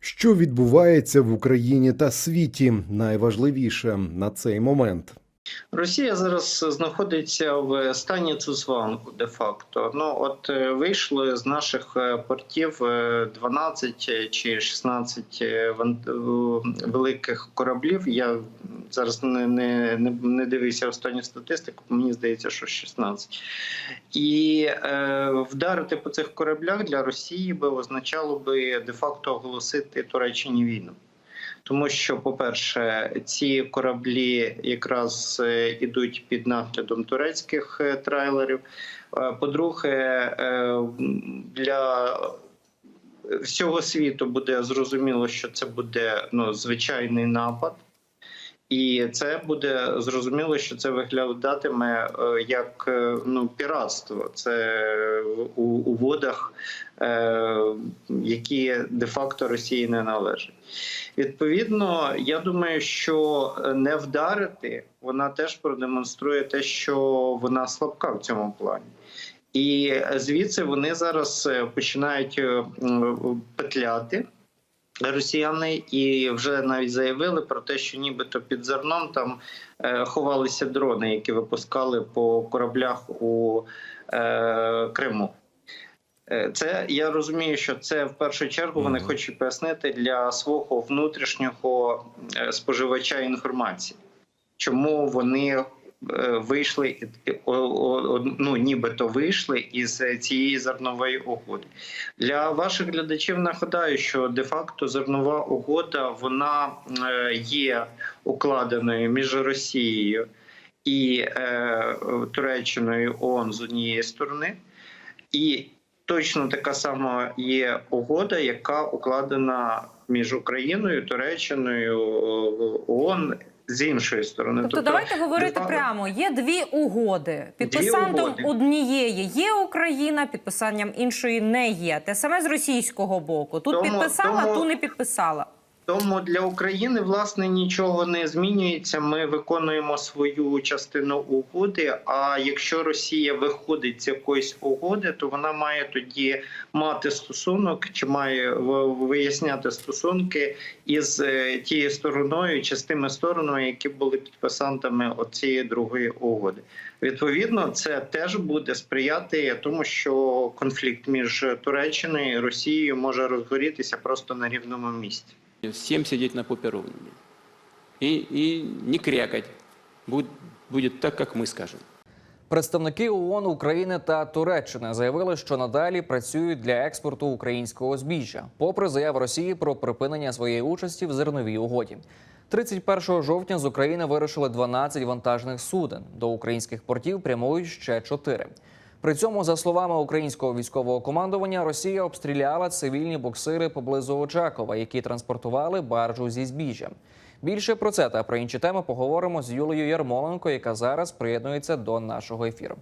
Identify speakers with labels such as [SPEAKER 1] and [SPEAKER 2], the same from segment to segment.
[SPEAKER 1] Що відбувається в Україні та світі? Найважливіше на цей момент.
[SPEAKER 2] Росія зараз знаходиться в стані цузванку де-факто. Ну от вийшли вийшло з наших е, портів е, 12 чи 16 е, е, великих кораблів. Я зараз не, не, не, дивився останню статистику. Мені здається, що 16. І е, вдарити по цих кораблях для Росії би означало би де-факто оголосити Туреччині війну. Тому що, по-перше, ці кораблі якраз е, ідуть під наглядом турецьких е, трейлерів. Е, По-друге, для всього світу буде зрозуміло, що це буде ну, звичайний напад. І це буде зрозуміло, що це виглядатиме е, як е, ну, піратство. Це у, у водах, е, які де-факто Росії не належать. Відповідно, я думаю, що не вдарити вона теж продемонструє те, що вона слабка в цьому плані. І звідси вони зараз е, починають петляти. Росіяни і вже навіть заявили про те, що нібито під зерном там е, ховалися дрони, які випускали по кораблях у е, Криму. Е, Це я розумію, що це в першу чергу вони хочуть пояснити для свого внутрішнього споживача інформації, чому вони вийшли о- о- ну, нібито вийшли із е, цієї зернової угоди. Для ваших глядачів нагадаю, що де-факто зернова угода вона е, є укладеною між Росією і е, Туреччиною ООН з однієї сторони, і точно така сама є угода, яка укладена між Україною, Туреччиною, е, ООН з іншої сторони.
[SPEAKER 3] Тобто, давайте говорити
[SPEAKER 2] де-факто-
[SPEAKER 3] прямо. Є дві угоди. Підписантом
[SPEAKER 2] угоди.
[SPEAKER 3] однієї є Україна, підписанням іншої не є. Те саме з російського боку. Тут
[SPEAKER 2] Тому-
[SPEAKER 3] підписала,
[SPEAKER 2] тому-
[SPEAKER 3] ту не підписала.
[SPEAKER 2] Тому для України власне нічого не змінюється. Ми виконуємо свою частину угоди. А якщо Росія виходить з якоїсь угоди, то вона має тоді мати стосунок чи має виясняти стосунки із е, тією стороною чи з тими сторонами, які були підписантами цієї другої угоди. Відповідно, це теж буде сприяти тому, що конфлікт між Туреччиною і Росією може розгорітися просто на рівному місці.
[SPEAKER 4] Всем сидеть на попе ровными. И, и не крякать. Будет, будет так, как мы скажем.
[SPEAKER 5] Представники ООН України та Туреччини заявили, що надалі працюють для експорту українського збіжжя, попри заяви Росії про припинення своєї участі в зерновій угоді. 31 жовтня з України вирушили 12 вантажних суден. До українських портів прямують ще 4. При цьому, за словами українського військового командування, Росія обстріляла цивільні буксири поблизу Очакова, які транспортували баржу зі збіжжям. Більше про це та про інші теми поговоримо з Юлією Ярмоленко, яка зараз приєднується до нашого ефіру.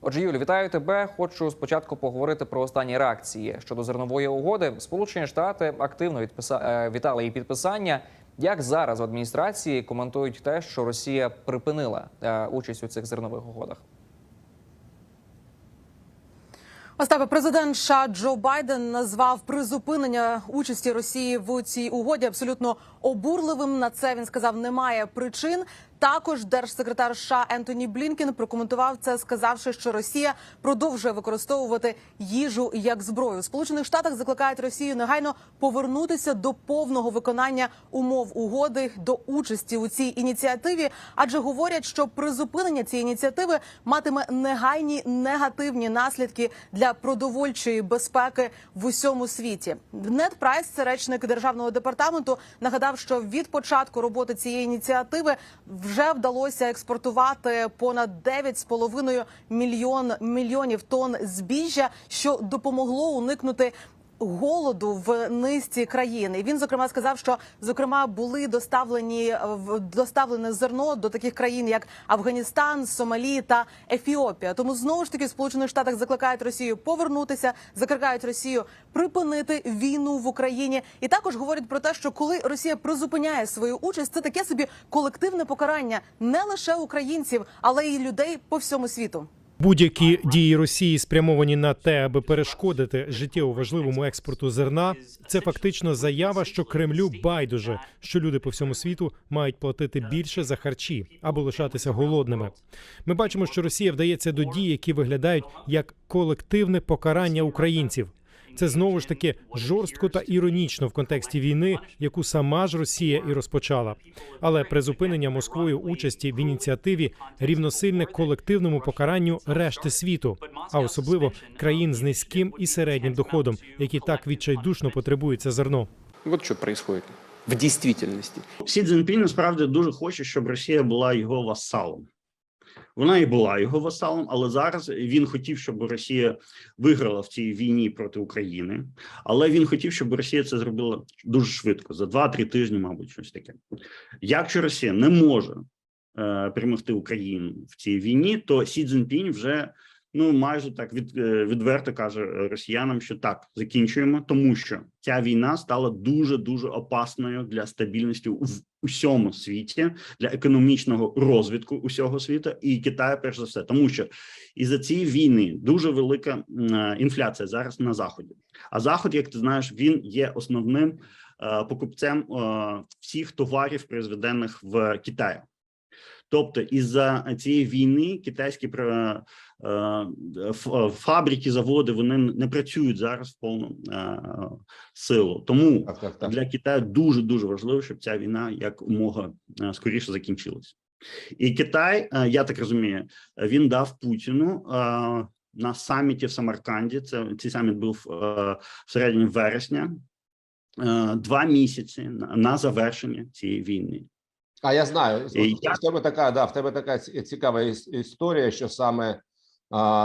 [SPEAKER 5] Отже, Юлі, вітаю тебе. Хочу спочатку поговорити про останні реакції щодо зернової угоди. Сполучені Штати активно відписа... е, вітали її підписання. Як зараз в адміністрації коментують те, що Росія припинила е, участь у цих зернових угодах?
[SPEAKER 6] Остапе, президент США Джо Байден назвав призупинення участі Росії в цій угоді абсолютно обурливим. На це він сказав, немає причин. Також держсекретар США Ентоні Блінкен прокоментував це, сказавши, що Росія продовжує використовувати їжу як зброю. Сполучених Штатах закликають Росію негайно повернутися до повного виконання умов угоди до участі у цій ініціативі, адже говорять, що призупинення цієї ініціативи матиме негайні негативні наслідки для продовольчої безпеки в усьому світі. Нед Прайс, це речник державного департаменту, нагадав, що від початку роботи цієї ініціативи вже вдалося експортувати понад 9,5 мільйон мільйонів тонн збіжжя, що допомогло уникнути. Голоду в низці країн, і він зокрема сказав, що зокрема були доставлені е, доставлене зерно до таких країн, як Афганістан, Сомалі та Ефіопія. Тому знову ж таки в Сполучених Штатах закликають Росію повернутися, закликають Росію припинити війну в Україні, і також говорять про те, що коли Росія призупиняє свою участь, це таке собі колективне покарання не лише українців, але й людей по всьому світу.
[SPEAKER 7] Будь-які дії Росії спрямовані на те, аби перешкодити життєво важливому експорту зерна, це фактично заява, що Кремлю байдуже, що люди по всьому світу мають платити більше за харчі або лишатися голодними. Ми бачимо, що Росія вдається до дій, які виглядають як колективне покарання українців. Це знову ж таки жорстко та іронічно в контексті війни, яку сама ж Росія і розпочала. Але призупинення Москвою участі в ініціативі рівносильне колективному покаранню решти світу, а особливо країн з низьким і середнім доходом, які так відчайдушно потребують це зерно.
[SPEAKER 4] Вот что происходит в действительности.
[SPEAKER 8] Сі Цзіньпін насправді дуже хоче, щоб Росія була його васалом. Вона і була його васалом, але зараз він хотів, щоб Росія виграла в цій війні проти України. Але він хотів, щоб Росія це зробила дуже швидко, за 2-3 тижні, мабуть, щось таке. Якщо Росія не може е, перемогти Україну в цій війні, то Сі Цзіньпінь вже ну майже так від, е, відверто каже е, росіянам, що так закінчуємо, тому що ця війна стала дуже дуже опасною для стабільності в усьому світі, для економічного розвитку усього світу і Китаю, перш за все, тому що із за цієї війни дуже велика е, інфляція зараз на заході. А заход, як ти знаєш, він є основним покупцем всіх товарів, произведених в Китаї. Тобто, із-за цієї війни китайські фабрики, заводи вони не працюють зараз в повну е, силу. Тому
[SPEAKER 9] Так, так, так.
[SPEAKER 8] для Китаю дуже дуже важливо, щоб ця війна якомога е, скоріше закінчилась. І Китай, е, я так розумію, е, він дав Путіну е, на саміті в Самарканді. Це цей саміт був е, в середині вересня. е, Два місяці на, на завершення цієї війни.
[SPEAKER 9] А я знаю,
[SPEAKER 8] І я-
[SPEAKER 9] в тебе така, да, в тебе така цікава історія, що саме,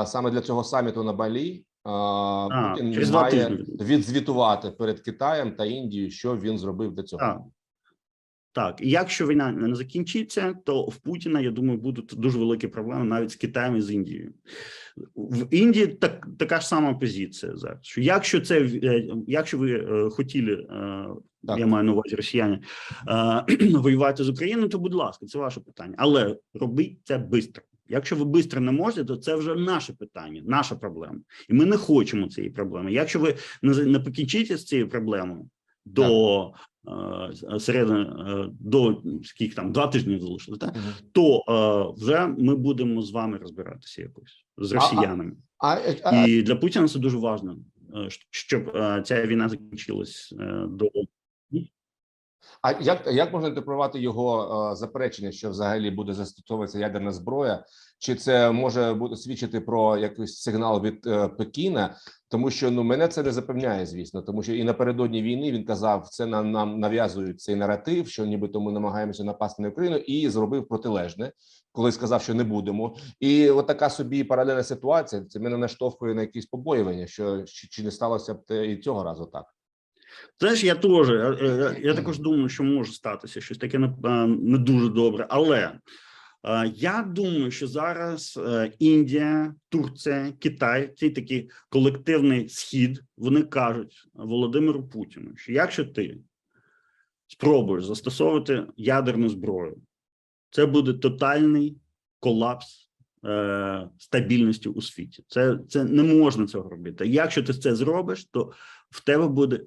[SPEAKER 9] саме для цього саміту на Балі а, Путін має відзвітувати перед Китаєм та Індією, що він зробив для цього.
[SPEAKER 8] Так. Так, і якщо війна не закінчиться, то в Путіна, я думаю, будуть дуже великі проблеми навіть з Китаєм і з Індією. В Індії так, така ж сама позиція зараз. Що якщо це е, якщо ви е, хотіли, е,
[SPEAKER 9] Так.
[SPEAKER 8] я маю на увазі росіяни, воювати з Україною, то будь ласка, це ваше питання. Але робіть це швидко. Якщо ви швидко не можете, то це вже наше питання, наша проблема, і ми не хочемо цієї проблеми. Якщо ви не, не покінчите з цією проблемою до е, середини е, до скільки там два тижні залишили, так?
[SPEAKER 9] Мгм.
[SPEAKER 8] то е, вже ми будемо з вами розбиратися якось з росіянами.
[SPEAKER 9] А, е, а,
[SPEAKER 8] І для Путіна це дуже важливо, е, щоб е, ця війна закінчилась е, до
[SPEAKER 9] а як, як можна інтерпретувати його е, заперечення, що взагалі буде застосовуватися ядерна зброя? Чи це може бути свідчити про якийсь сигнал від е, Пекіна? Тому що ну мене це не запевняє, звісно, тому що і напередодні війни він казав, це нам нам нав'язують цей наратив, що нібито ми намагаємося напасти на Україну, і зробив протилежне, коли сказав, що не будемо. І от така собі паралельна ситуація. Це мене наштовхує на якісь побоювання, що чи, чи не сталося б те і цього разу так.
[SPEAKER 8] Знаєш, я теж я, я, я також думаю, що може статися щось таке не, е, дуже добре. Але е, я думаю, що зараз е, Індія, Турція, Китай, цей такий колективний схід, вони кажуть Володимиру Путіну, що якщо ти спробуєш застосовувати ядерну зброю, це буде тотальний колапс е, стабільності у світі. Це, це не можна цього робити. Якщо ти це зробиш, то в тебе буде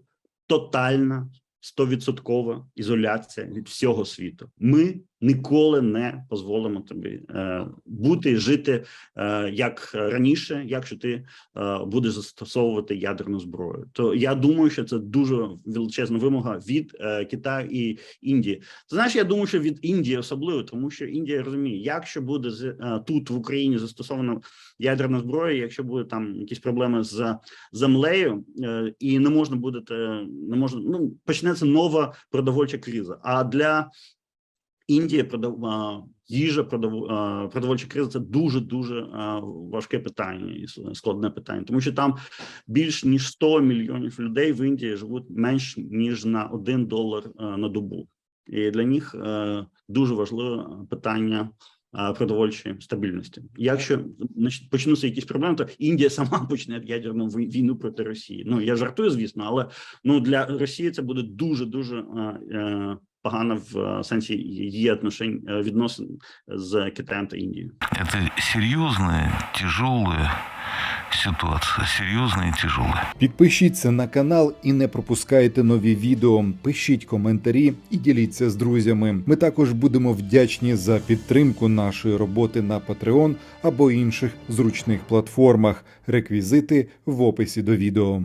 [SPEAKER 8] тотальна стовідсоткова ізоляція від всього світу. Ми ніколи не дозволимо тобі е, бути жити е, як раніше, якщо ти е, будеш застосовувати ядерну зброю. То я думаю, що це дуже величезна вимога від Китаю і Індії. Ти знаєш, я думаю, що від Індії особливо, тому що Індія розуміє, якщо буде з- тут в Україні застосована ядерна зброя, якщо буде там якісь проблеми з землею, і не можна буде не можна. Ну почнеться нова продовольча криза. А для Індії продав їжа, продов, продовольча криза це дуже дуже важке питання і складне питання, тому що там більш ніж 100 мільйонів людей в Індії живуть менш ніж на 1 долар на добу, і для них е, дуже важливе питання продовольчої стабільності. Якщо значить, почнуться якісь проблеми, то Індія сама почне ядерну війну проти Росії. Ну я жартую, звісно, але ну для Росії це буде дуже дуже е, погана в е, сенсі її отношень е, відносин з Китаєм та Індією.
[SPEAKER 10] Это серьезная, тяжелая ситуация. Серьезная и тяжелая.
[SPEAKER 1] Підпишіться на канал і не пропускайте нові відео. Пишіть коментарі і діліться з друзями. Ми також будемо вдячні за підтримку нашої роботи на Patreon або інших зручних платформах. Реквізити в описі до відео.